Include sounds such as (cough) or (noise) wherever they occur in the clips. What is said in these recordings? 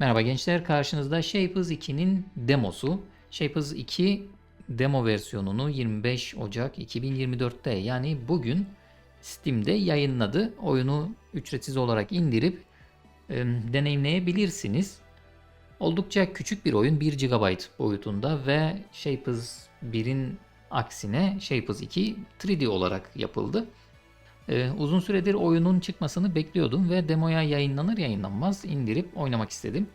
Merhaba gençler, karşınızda Shapers 2'nin demosu. Shapers 2 demo versiyonunu 25 Ocak 2024'te yani bugün Steam'de yayınladı. Oyunu ücretsiz olarak indirip e, deneyimleyebilirsiniz. Oldukça küçük bir oyun 1 GB boyutunda ve Shapers 1'in aksine Shapers 2 3D olarak yapıldı. Ee, uzun süredir oyunun çıkmasını bekliyordum ve demoya yayınlanır yayınlanmaz indirip oynamak istedim.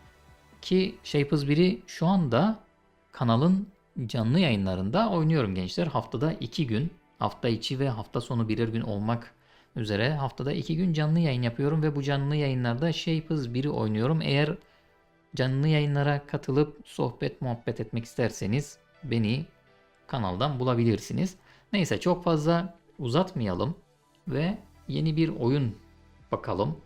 Ki Shapers 1'i şu anda kanalın canlı yayınlarında oynuyorum gençler. Haftada 2 gün, hafta içi ve hafta sonu birer gün olmak üzere haftada 2 gün canlı yayın yapıyorum ve bu canlı yayınlarda Shapers 1'i oynuyorum. Eğer canlı yayınlara katılıp sohbet muhabbet etmek isterseniz beni kanaldan bulabilirsiniz. Neyse çok fazla uzatmayalım ve yeni bir oyun bakalım.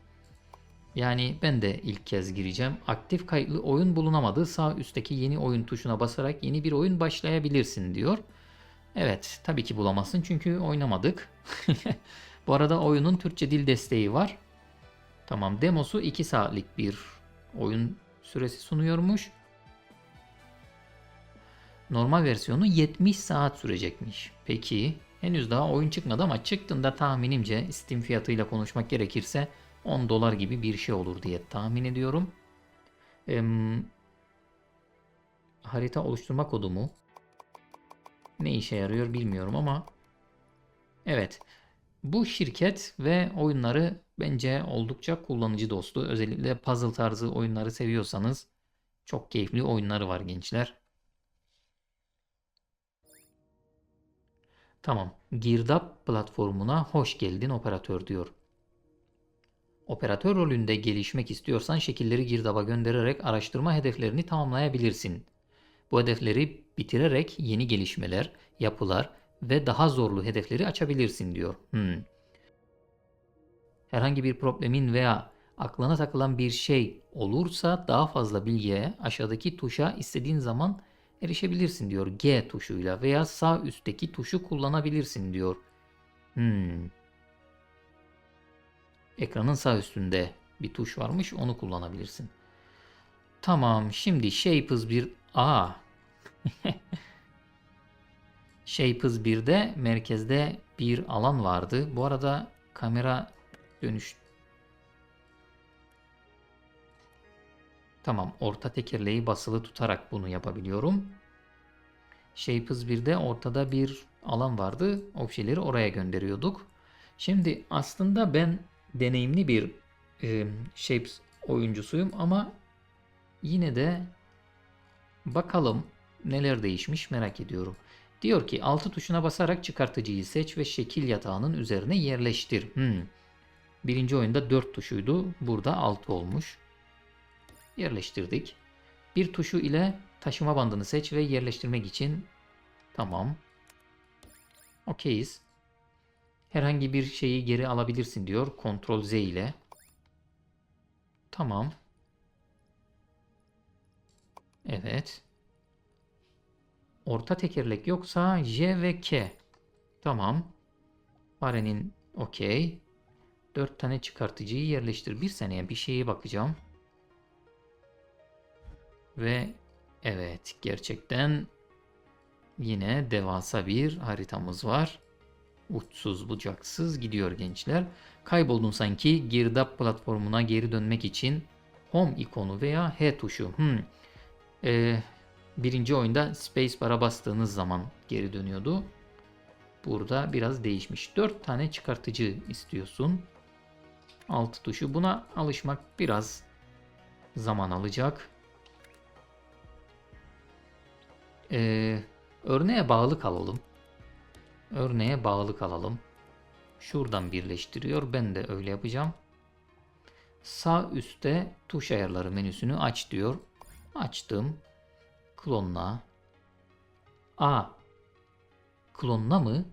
Yani ben de ilk kez gireceğim. Aktif kayıtlı oyun bulunamadı. Sağ üstteki yeni oyun tuşuna basarak yeni bir oyun başlayabilirsin diyor. Evet tabii ki bulamazsın çünkü oynamadık. (laughs) Bu arada oyunun Türkçe dil desteği var. Tamam demosu 2 saatlik bir oyun süresi sunuyormuş. Normal versiyonu 70 saat sürecekmiş. Peki henüz daha oyun çıkmadı ama çıktığında tahminimce Steam fiyatıyla konuşmak gerekirse 10 dolar gibi bir şey olur diye tahmin ediyorum. Ee, harita oluşturma kodu mu? Ne işe yarıyor bilmiyorum ama evet bu şirket ve oyunları bence oldukça kullanıcı dostu. Özellikle puzzle tarzı oyunları seviyorsanız çok keyifli oyunları var gençler. Tamam. Girdap platformuna hoş geldin operatör diyor. Operatör rolünde gelişmek istiyorsan şekilleri girdaba göndererek araştırma hedeflerini tamamlayabilirsin. Bu hedefleri bitirerek yeni gelişmeler, yapılar ve daha zorlu hedefleri açabilirsin diyor. Hmm. Herhangi bir problemin veya aklına takılan bir şey olursa daha fazla bilgiye aşağıdaki tuşa istediğin zaman erişebilirsin diyor. G tuşuyla veya sağ üstteki tuşu kullanabilirsin diyor. Hmm. Ekranın sağ üstünde bir tuş varmış onu kullanabilirsin. Tamam şimdi Shapers 1 A. (laughs) Shapers 1'de merkezde bir alan vardı. Bu arada kamera dönüş Tamam, orta tekerleği basılı tutarak bunu yapabiliyorum. Shapers 1'de ortada bir alan vardı. Objeleri oraya gönderiyorduk. Şimdi aslında ben deneyimli bir e, Shapes oyuncusuyum ama yine de bakalım neler değişmiş merak ediyorum. Diyor ki altı tuşuna basarak çıkartıcıyı seç ve şekil yatağının üzerine yerleştir. Hmm. Birinci oyunda 4 tuşuydu. Burada 6 olmuş yerleştirdik. Bir tuşu ile taşıma bandını seç ve yerleştirmek için tamam. Okeyiz. Herhangi bir şeyi geri alabilirsin diyor. Ctrl Z ile. Tamam. Evet. Orta tekerlek yoksa J ve K. Tamam. Farenin okey. Dört tane çıkartıcıyı yerleştir. Bir saniye bir şeye bakacağım. Ve evet gerçekten yine devasa bir haritamız var. Uçsuz bucaksız gidiyor gençler. Kayboldun sanki girdap platformuna geri dönmek için Home ikonu veya H tuşu. Hmm. Ee, birinci oyunda Spacebar'a bastığınız zaman geri dönüyordu. Burada biraz değişmiş. 4 tane çıkartıcı istiyorsun. Alt tuşu. Buna alışmak biraz zaman alacak. Ee, örneğe bağlı kalalım. Örneğe bağlı kalalım. Şuradan birleştiriyor. Ben de öyle yapacağım. Sağ üstte tuş ayarları menüsünü aç diyor. Açtım. Klonla. A. Klonla mı?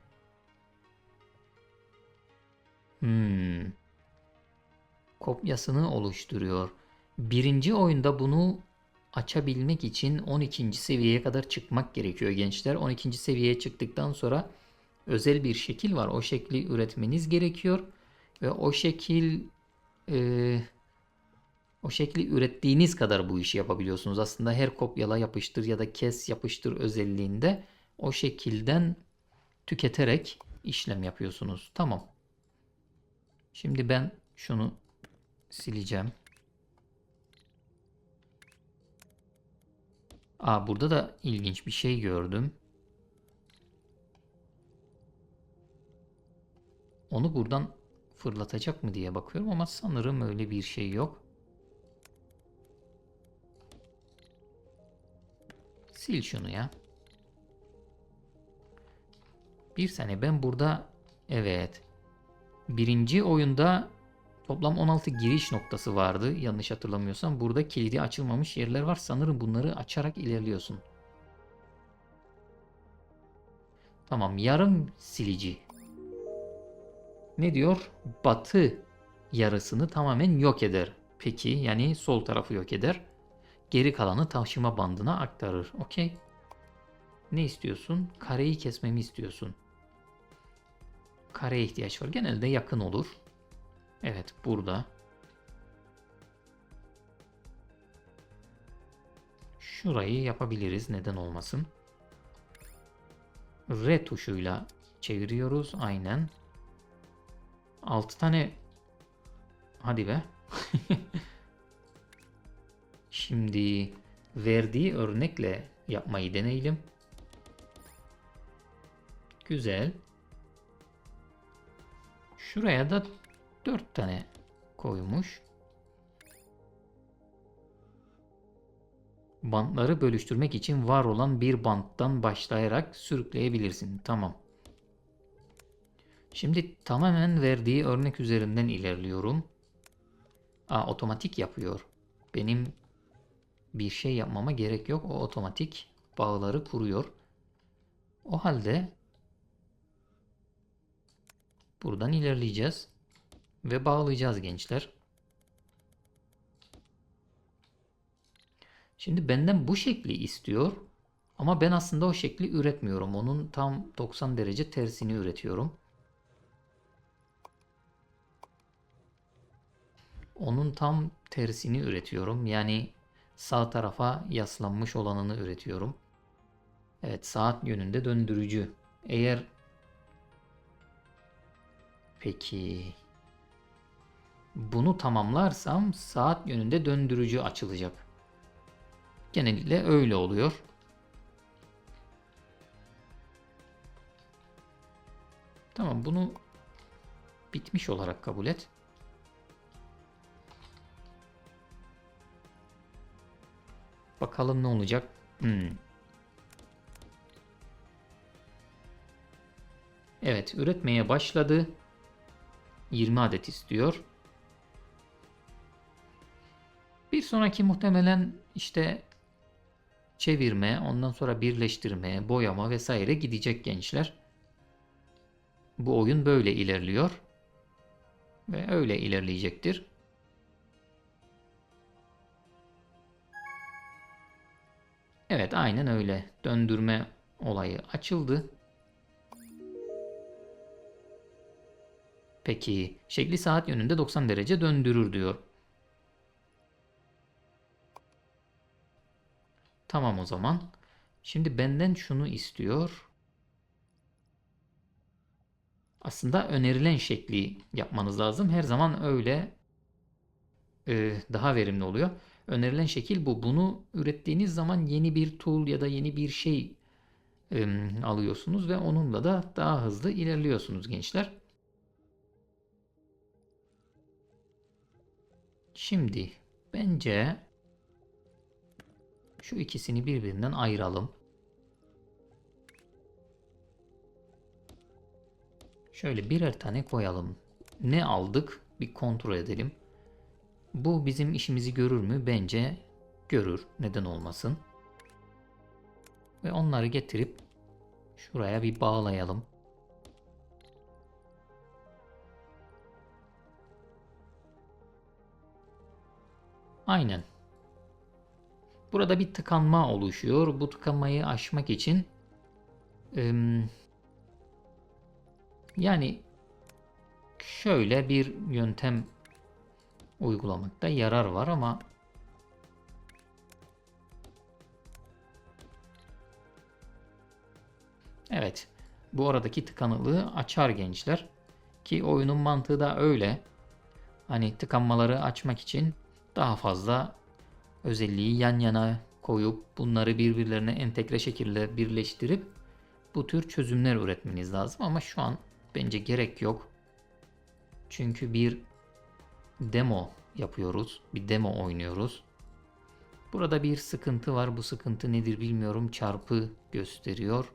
Hmm. Kopyasını oluşturuyor. Birinci oyunda bunu açabilmek için 12. seviyeye kadar çıkmak gerekiyor gençler. 12. seviyeye çıktıktan sonra özel bir şekil var. O şekli üretmeniz gerekiyor. Ve o şekil e, O şekli ürettiğiniz kadar bu işi yapabiliyorsunuz. Aslında her kopyala yapıştır ya da kes yapıştır özelliğinde o şekilden tüketerek işlem yapıyorsunuz. Tamam. Şimdi ben şunu sileceğim. Aa burada da ilginç bir şey gördüm. Onu buradan fırlatacak mı diye bakıyorum ama sanırım öyle bir şey yok. Sil şunu ya. Bir saniye ben burada evet. Birinci oyunda toplam 16 giriş noktası vardı. Yanlış hatırlamıyorsam. Burada kilidi açılmamış yerler var. Sanırım bunları açarak ilerliyorsun. Tamam yarım silici. Ne diyor? Batı yarısını tamamen yok eder. Peki yani sol tarafı yok eder. Geri kalanı taşıma bandına aktarır. Okey. Ne istiyorsun? Kareyi kesmemi istiyorsun. Kareye ihtiyaç var. Genelde yakın olur. Evet burada. Şurayı yapabiliriz. Neden olmasın? R tuşuyla çeviriyoruz. Aynen. 6 tane hadi be. (laughs) Şimdi verdiği örnekle yapmayı deneyelim. Güzel. Şuraya da 4 tane koymuş. Bantları bölüştürmek için var olan bir banttan başlayarak sürükleyebilirsin. Tamam. Şimdi tamamen verdiği örnek üzerinden ilerliyorum. Aa, otomatik yapıyor. Benim bir şey yapmama gerek yok. O otomatik bağları kuruyor. O halde buradan ilerleyeceğiz ve bağlayacağız gençler. Şimdi benden bu şekli istiyor. Ama ben aslında o şekli üretmiyorum. Onun tam 90 derece tersini üretiyorum. Onun tam tersini üretiyorum. Yani sağ tarafa yaslanmış olanını üretiyorum. Evet saat yönünde döndürücü. Eğer peki bunu tamamlarsam saat yönünde döndürücü açılacak. Genellikle öyle oluyor. Tamam bunu bitmiş olarak kabul et. Bakalım ne olacak. Hmm. Evet üretmeye başladı. 20 adet istiyor. Sonraki muhtemelen işte çevirme, ondan sonra birleştirme, boyama vesaire gidecek gençler. Bu oyun böyle ilerliyor ve öyle ilerleyecektir. Evet aynen öyle. Döndürme olayı açıldı. Peki şekli saat yönünde 90 derece döndürür diyor. Tamam o zaman. Şimdi benden şunu istiyor. Aslında önerilen şekli yapmanız lazım. Her zaman öyle e, daha verimli oluyor. Önerilen şekil bu. Bunu ürettiğiniz zaman yeni bir tool ya da yeni bir şey e, alıyorsunuz ve onunla da daha hızlı ilerliyorsunuz gençler. Şimdi bence şu ikisini birbirinden ayıralım. Şöyle birer tane koyalım. Ne aldık? Bir kontrol edelim. Bu bizim işimizi görür mü? Bence görür. Neden olmasın? Ve onları getirip şuraya bir bağlayalım. Aynen. Burada bir tıkanma oluşuyor. Bu tıkanmayı aşmak için yani şöyle bir yöntem uygulamakta yarar var ama Evet. Bu aradaki tıkanıklığı açar gençler. Ki oyunun mantığı da öyle. Hani tıkanmaları açmak için daha fazla özelliği yan yana koyup bunları birbirlerine entegre şekilde birleştirip bu tür çözümler üretmeniz lazım ama şu an bence gerek yok. Çünkü bir demo yapıyoruz. Bir demo oynuyoruz. Burada bir sıkıntı var. Bu sıkıntı nedir bilmiyorum. Çarpı gösteriyor.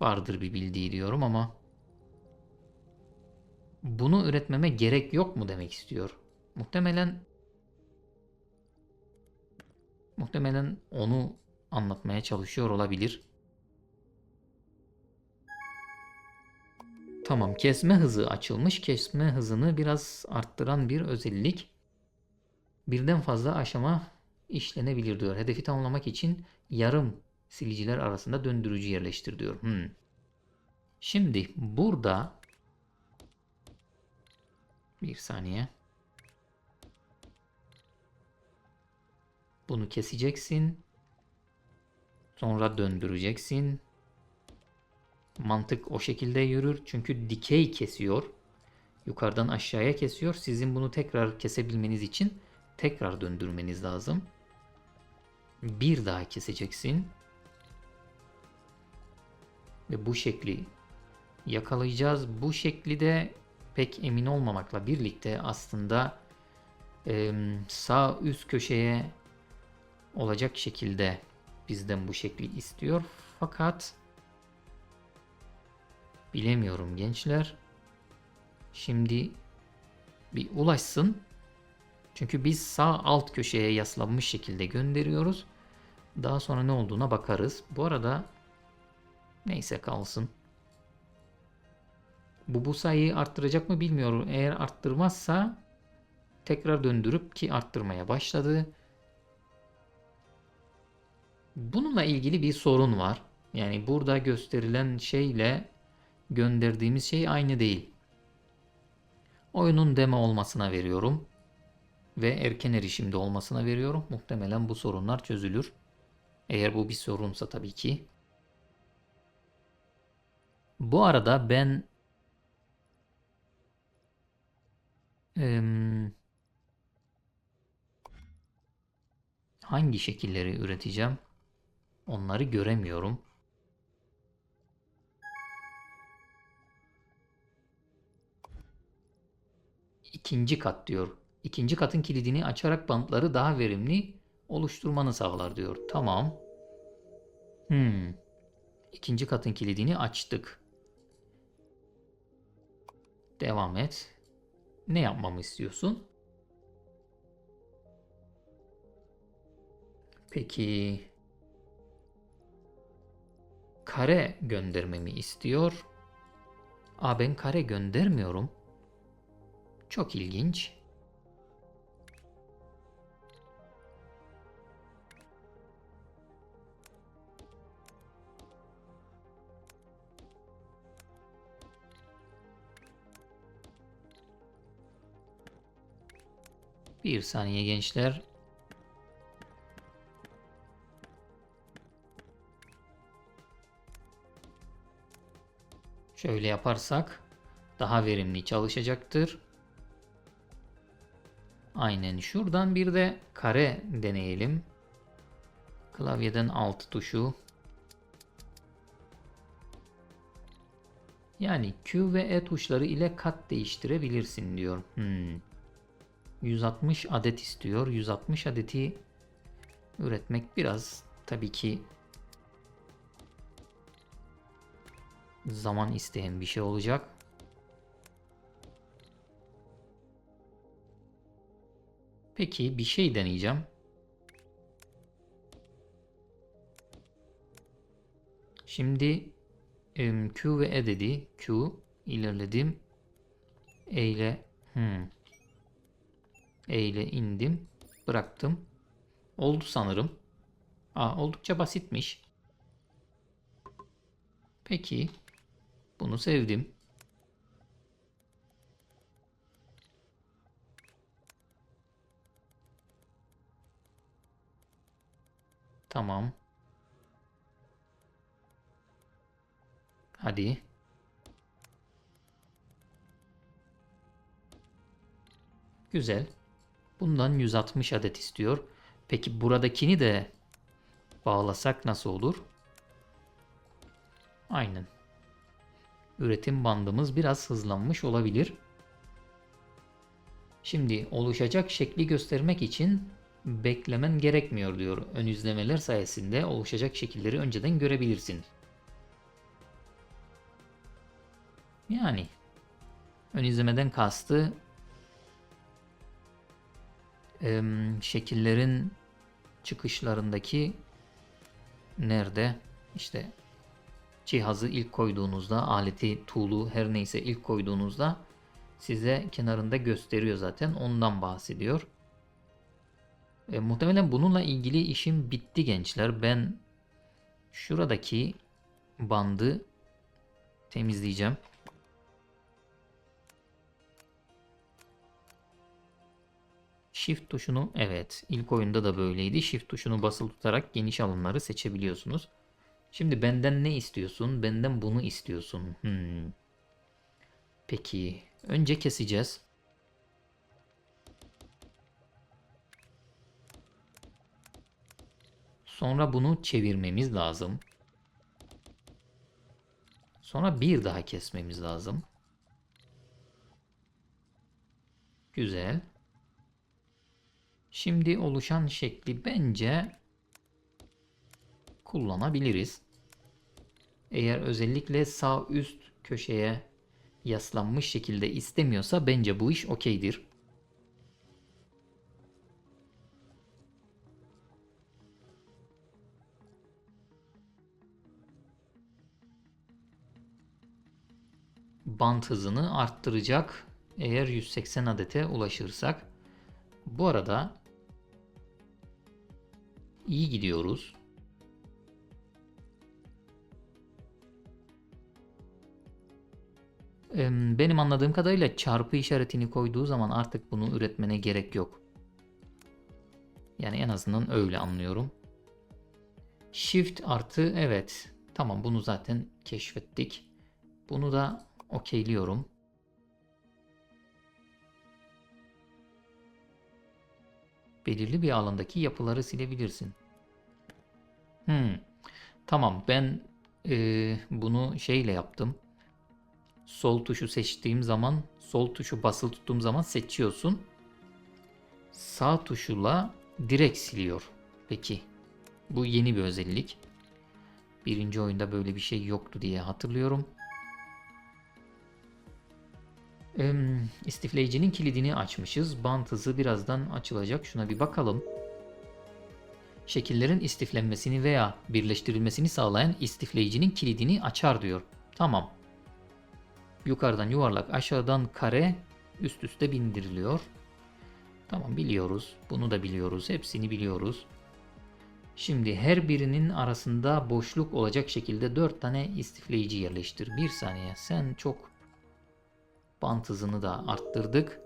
Vardır bir bildiği diyorum ama bunu üretmeme gerek yok mu demek istiyor. Muhtemelen muhtemelen onu anlatmaya çalışıyor olabilir. Tamam kesme hızı açılmış. Kesme hızını biraz arttıran bir özellik. Birden fazla aşama işlenebilir diyor. Hedefi tamamlamak için yarım siliciler arasında döndürücü yerleştir diyor. Hmm. Şimdi burada bir saniye. Bunu keseceksin. Sonra döndüreceksin. Mantık o şekilde yürür. Çünkü dikey kesiyor. Yukarıdan aşağıya kesiyor. Sizin bunu tekrar kesebilmeniz için tekrar döndürmeniz lazım. Bir daha keseceksin. Ve bu şekli yakalayacağız. Bu şekli de pek emin olmamakla birlikte aslında sağ üst köşeye olacak şekilde bizden bu şekli istiyor. Fakat bilemiyorum gençler. Şimdi bir ulaşsın. Çünkü biz sağ alt köşeye yaslanmış şekilde gönderiyoruz. Daha sonra ne olduğuna bakarız. Bu arada neyse kalsın. Bu bu sayıyı arttıracak mı bilmiyorum. Eğer arttırmazsa tekrar döndürüp ki arttırmaya başladı. Bununla ilgili bir sorun var. Yani burada gösterilen şeyle gönderdiğimiz şey aynı değil. Oyunun demo olmasına veriyorum. Ve erken erişimde olmasına veriyorum. Muhtemelen bu sorunlar çözülür. Eğer bu bir sorunsa tabii ki. Bu arada ben hangi şekilleri üreteceğim? Onları göremiyorum. İkinci kat diyor. İkinci katın kilidini açarak bantları daha verimli oluşturmanı sağlar diyor. Tamam. Hmm. İkinci katın kilidini açtık. Devam et. Ne yapmamı istiyorsun? Peki kare göndermemi istiyor. Aa ben kare göndermiyorum. Çok ilginç. Bir saniye gençler. Şöyle yaparsak daha verimli çalışacaktır. Aynen şuradan bir de kare deneyelim. Klavyeden alt tuşu. Yani Q ve E tuşları ile kat değiştirebilirsin diyor. Hmm. 160 adet istiyor. 160 adeti üretmek biraz tabii ki zaman isteyen bir şey olacak. Peki bir şey deneyeceğim. Şimdi Q ve E dedi. Q ilerledim. E ile hmm. E ile indim. Bıraktım. Oldu sanırım. Aa, oldukça basitmiş. Peki. Bunu sevdim. Tamam. Hadi. Güzel. Bundan 160 adet istiyor. Peki buradakini de bağlasak nasıl olur? Aynen. Üretim bandımız biraz hızlanmış olabilir. Şimdi oluşacak şekli göstermek için beklemen gerekmiyor diyor. Ön izlemeler sayesinde oluşacak şekilleri önceden görebilirsin. Yani ön izlemeden kastı şekillerin çıkışlarındaki nerede işte cihazı ilk koyduğunuzda aleti, tool'u her neyse ilk koyduğunuzda size kenarında gösteriyor zaten. Ondan bahsediyor. E, muhtemelen bununla ilgili işim bitti gençler. Ben şuradaki bandı temizleyeceğim. Shift tuşunu evet ilk oyunda da böyleydi. Shift tuşunu basılı tutarak geniş alanları seçebiliyorsunuz. Şimdi benden ne istiyorsun? Benden bunu istiyorsun. Hmm. Peki önce keseceğiz. Sonra bunu çevirmemiz lazım. Sonra bir daha kesmemiz lazım. Güzel. Şimdi oluşan şekli bence kullanabiliriz. Eğer özellikle sağ üst köşeye yaslanmış şekilde istemiyorsa bence bu iş okeydir. Bant hızını arttıracak eğer 180 adete ulaşırsak. Bu arada iyi gidiyoruz. Benim anladığım kadarıyla çarpı işaretini koyduğu zaman artık bunu üretmene gerek yok. Yani en azından öyle anlıyorum. Shift artı evet. Tamam bunu zaten keşfettik. Bunu da okeyliyorum. Belirli bir alandaki yapıları silebilirsin. Hmm. Tamam ben e, bunu şeyle yaptım. Sol tuşu seçtiğim zaman sol tuşu basılı tuttuğum zaman seçiyorsun. Sağ tuşuyla direkt siliyor. Peki bu yeni bir özellik. Birinci oyunda böyle bir şey yoktu diye hatırlıyorum. İstifleyicinin kilidini açmışız. Bant hızı birazdan açılacak. Şuna bir bakalım. Şekillerin istiflenmesini veya birleştirilmesini sağlayan istifleyicinin kilidini açar diyor. Tamam. Yukarıdan yuvarlak, aşağıdan kare üst üste bindiriliyor. Tamam biliyoruz. Bunu da biliyoruz. Hepsini biliyoruz. Şimdi her birinin arasında boşluk olacak şekilde 4 tane istifleyici yerleştir. Bir saniye. Sen çok bant hızını da arttırdık.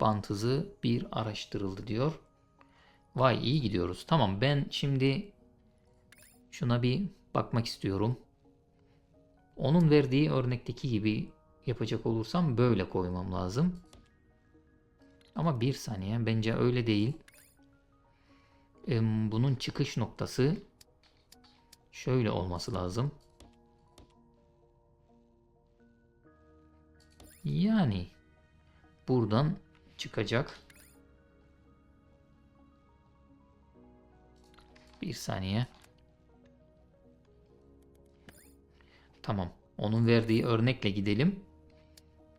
Bant hızı bir araştırıldı diyor. Vay iyi gidiyoruz. Tamam ben şimdi şuna bir bakmak istiyorum. Onun verdiği örnekteki gibi yapacak olursam böyle koymam lazım. Ama bir saniye bence öyle değil. Bunun çıkış noktası şöyle olması lazım. Yani buradan çıkacak. Bir saniye. Tamam. Onun verdiği örnekle gidelim.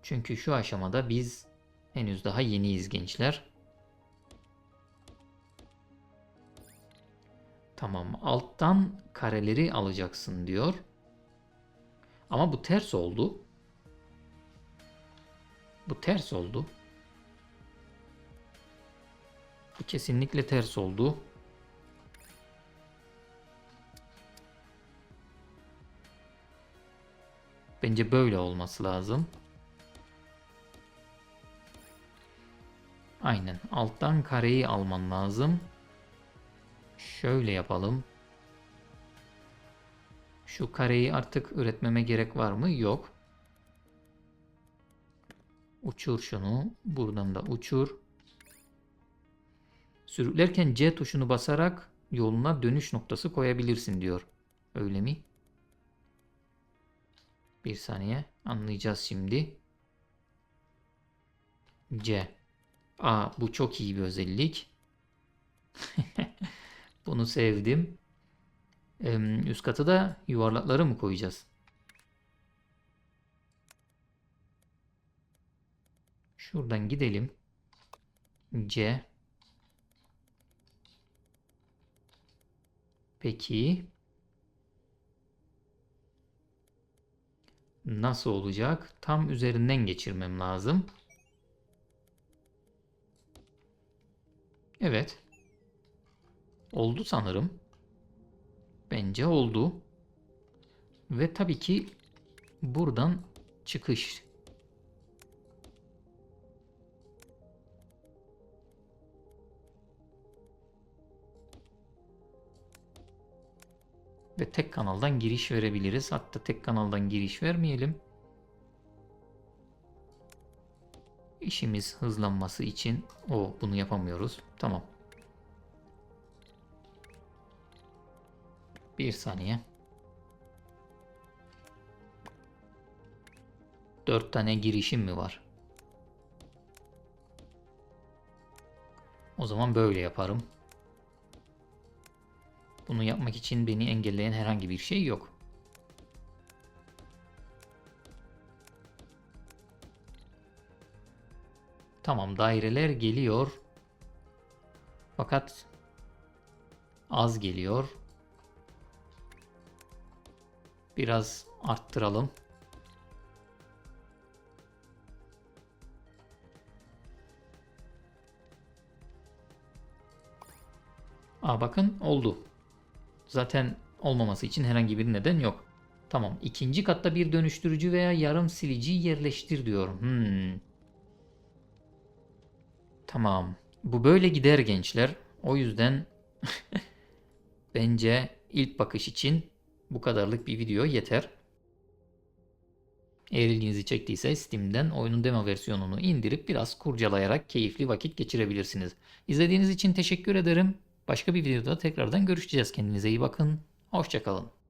Çünkü şu aşamada biz henüz daha yeniyiz gençler. Tamam. Alttan kareleri alacaksın diyor. Ama bu ters oldu. Bu ters oldu. Bu kesinlikle ters oldu. Bence böyle olması lazım. Aynen. Alttan kareyi alman lazım. Şöyle yapalım. Şu kareyi artık üretmeme gerek var mı? Yok. Uçur şunu. Buradan da uçur. Sürüklerken C tuşunu basarak yoluna dönüş noktası koyabilirsin diyor. Öyle mi? Bir saniye. Anlayacağız şimdi. C. Aa bu çok iyi bir özellik. (laughs) Bunu sevdim. Em, Üst katı da yuvarlakları mı koyacağız? Şuradan gidelim. C. Peki. Nasıl olacak? Tam üzerinden geçirmem lazım. Evet. Oldu sanırım. Bence oldu. Ve tabii ki buradan çıkış. Ve tek kanaldan giriş verebiliriz. Hatta tek kanaldan giriş vermeyelim. İşimiz hızlanması için o bunu yapamıyoruz. Tamam. Bir saniye. Dört tane girişim mi var? O zaman böyle yaparım. Bunu yapmak için beni engelleyen herhangi bir şey yok. Tamam daireler geliyor. Fakat az geliyor. Biraz arttıralım. Aa bakın oldu. Zaten olmaması için herhangi bir neden yok. Tamam. ikinci katta bir dönüştürücü veya yarım silici yerleştir diyorum. Hmm. Tamam. Bu böyle gider gençler. O yüzden (laughs) bence ilk bakış için bu kadarlık bir video yeter. Eğer ilginizi çektiyse Steam'den oyunun demo versiyonunu indirip biraz kurcalayarak keyifli vakit geçirebilirsiniz. İzlediğiniz için teşekkür ederim. Başka bir videoda tekrardan görüşeceğiz. Kendinize iyi bakın. Hoşçakalın.